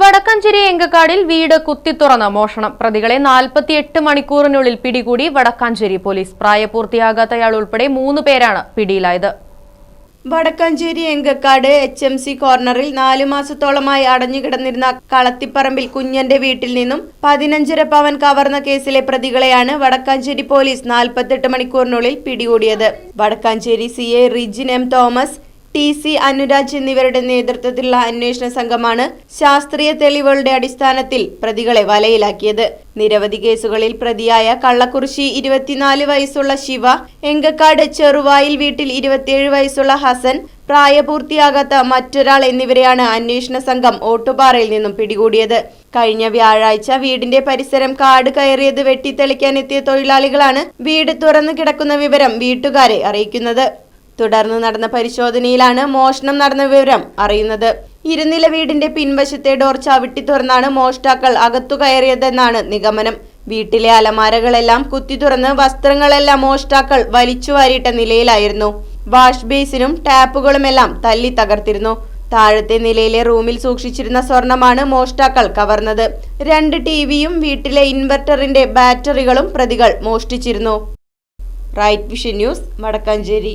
വടക്കഞ്ചേരി എങ്കക്കാടിൽ വീട് കുത്തിത്തുറന്ന് മോഷണം. പ്രതികളെ നാൽപ്പത്തിയെട്ട് മണിക്കൂറിനുള്ളിൽ പിടികൂടി വടക്കാഞ്ചേരി പോലീസ്. പ്രായപൂർത്തിയാകാത്തയാൾ ഉൾപ്പെടെ മൂന്ന് പേരാണ് പിടിയിലായത്. Vadakkanchery Engakkad H M C കോർണറിൽ നാലു മാസത്തോളമായി അടഞ്ഞുകിടന്നിരുന്ന കളത്തിപ്പറമ്പിൽ കുഞ്ഞന്റെ വീട്ടിൽ നിന്നും പതിനഞ്ചര പവൻ കവർന്ന കേസിലെ പ്രതികളെയാണ് വടക്കാഞ്ചേരി പോലീസ് നാൽപ്പത്തെട്ട് മണിക്കൂറിനുള്ളിൽ പിടികൂടിയത്. Vadakkanchery C A Rijin M Thomas T C Anuraj എന്നിവരുടെ നേതൃത്വത്തിലുള്ള അന്വേഷണ സംഘമാണ് ശാസ്ത്രീയ തെളിവുകളുടെ അടിസ്ഥാനത്തിൽ പ്രതികളെ വലയിലാക്കിയത്. നിരവധി കേസുകളിൽ പ്രതിയായ കള്ളക്കുറിശി ഇരുപത്തിനാല് വയസ്സുള്ള ശിവ എങ്കക്കാട് ചെറുവായിൽ വീട്ടിൽ ഇരുപത്തിയേഴ് വയസ്സുള്ള ഹസൻ പ്രായപൂർത്തിയാകാത്ത മറ്റൊരാൾ എന്നിവരെയാണ് അന്വേഷണ സംഘം ഓട്ടുപാറയിൽ നിന്നും പിടികൂടിയത്. കഴിഞ്ഞ വ്യാഴാഴ്ച വീടിന്റെ പരിസരം കാട് കയറിയത് വെട്ടിത്തെളിക്കാൻ എത്തിയ തൊഴിലാളികളാണ് വീട് തുറന്നു കിടക്കുന്ന വിവരം വീട്ടുകാരെ അറിയിക്കുന്നത്. തുടർന്ന് നടന്ന പരിശോധനയിലാണ് മോഷണം നടന്ന വിവരം അറിയുന്നത്. ഇരുനില വീടിന്റെ പിൻവശത്തെ ഡോർ ചവിട്ടി തുറന്നാണ് മോഷ്ടാക്കൾ അകത്തു കയറിയതെന്നാണ് നിഗമനം. വീട്ടിലെ അലമാരകളെല്ലാം കുത്തി തുറന്ന് വസ്ത്രങ്ങളെല്ലാം മോഷ്ടാക്കൾ വലിച്ചു വാരിയിട്ട നിലയിലായിരുന്നു. വാഷ് ബേസിനും ടാപ്പുകളുമെല്ലാം തല്ലി തകർത്തിരുന്നു. താഴത്തെ നിലയിലെ റൂമിൽ സൂക്ഷിച്ചിരുന്ന സ്വർണമാണ് മോഷ്ടാക്കൾ കവർന്നത്. രണ്ട് ടിവിയും വീട്ടിലെ ഇൻവെർട്ടറിന്റെ ബാറ്ററികളും പ്രതികൾ മോഷ്ടിച്ചിരുന്നു. Right Vision News Vadakkanchery.